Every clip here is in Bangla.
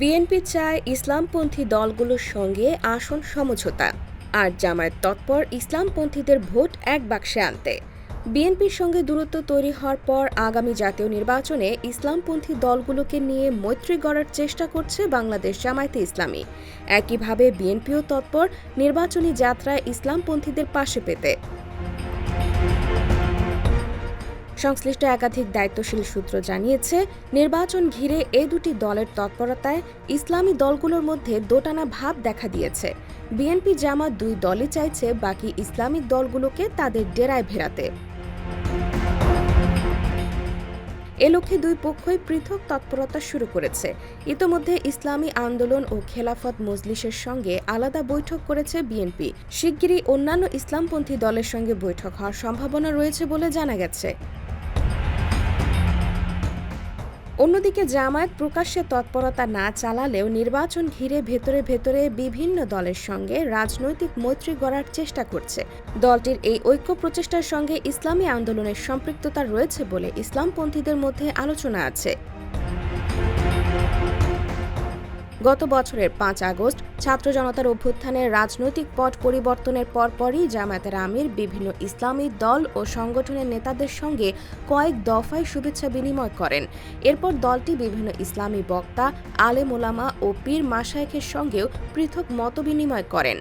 বিএনপি চায় ইসলামপন্থী দলগুলোর সঙ্গে আসন সমঝোতা আর জামায়াত তৎপর ইসলামপন্থীদের ভোট এক বাক্সে আনতে। বিএনপির সঙ্গে দূরত্ব তৈরি হওয়ার পর আগামী জাতীয় নির্বাচনে ইসলামপন্থী দলগুলোকে নিয়ে মৈত্রী গড়ার চেষ্টা করছে বাংলাদেশ জামায়াতে ইসলামী। একইভাবে বিএনপিও তৎপর নির্বাচনী যাত্রায় ইসলামপন্থীদের পাশে পেতে। সংশ্লিষ্ট একাধিক দায়িত্বশীল সূত্র জানিয়েছে, নির্বাচন ঘিরে এ দুটি দলের তৎপরতায় ইসলামী দলগুলোর মধ্যে দোটানা ভাব দেখা দিয়েছে। বিএনপি জামাত দুই দলই চাইছে বাকি ইসলামিক দলগুলোকে তাদের ডেরায় ভেড়াতে এ লক্ষ্যে দুই পক্ষই পৃথক তৎপরতা শুরু করেছে। ইতোমধ্যে ইসলামী আন্দোলন ও খেলাফত মজলিসের সঙ্গে আলাদা বৈঠক করেছে বিএনপি। শিগগিরই অন্যান্য ইসলামপন্থী দলের সঙ্গে বৈঠক হওয়ার সম্ভাবনা রয়েছে বলে জানা গেছে। অন্যদিকে জামায়াত প্রকাশ্যে তৎপরতা না চালালেও নির্বাচন ঘিরে ভেতরে ভেতরে বিভিন্ন দলের সঙ্গে রাজনৈতিক মৈত্রী গড়ার চেষ্টা করছে। দলটির এই ঐক্য প্রচেষ্টার সঙ্গে ইসলামী আন্দোলনের সম্পৃক্ততা রয়েছে বলে ইসলামপন্থীদের মধ্যে আলোচনা আছে। গত বছরের পাঁচ আগস্ট ছাত্র জনতার অভ্যুত্থানের রাজনৈতিক পট পরিবর্তনের পরপরই জামায়াতের আমির বিভিন্ন ইসলামী দল ও সংগঠনের নেতাদের সঙ্গে কয়েক দফায় শুভেচ্ছা বিনিময় করেন। এরপর দলটি বিভিন্ন ইসলামী বক্তা আলে মোলামা ও পীর মাসায়েখের সঙ্গেও পৃথক মতবিনিময় করেন।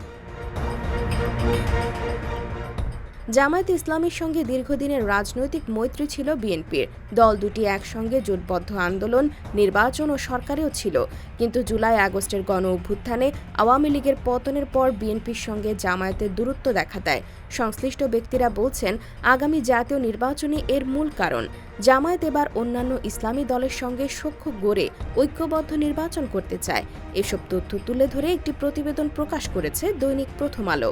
জামায়াত ইসলামীর সঙ্গে দীর্ঘদিনের রাজনৈতিক মৈত্রী ছিল বিএনপির। দল দুটি একসঙ্গে জোটবদ্ধ আন্দোলন, নির্বাচন ও সরকারেও ছিল। কিন্তু জুলাই আগস্টের গণ অভ্যুত্থানে আওয়ামী লীগের পতনের পর বিএনপির সঙ্গে জামায়াতের দূরত্ব দেখা দেয়। সংশ্লিষ্ট ব্যক্তিরা বলছেন, আগামী জাতীয় নির্বাচনই এর মূল কারণ। জামায়াত এবার অন্যান্য ইসলামী দলের সঙ্গে সখ্য গড়ে ঐক্যবদ্ধ নির্বাচন করতে চায়। এসব তথ্য তুলে ধরে একটি প্রতিবেদন প্রকাশ করেছে Dainik Prothom Alo.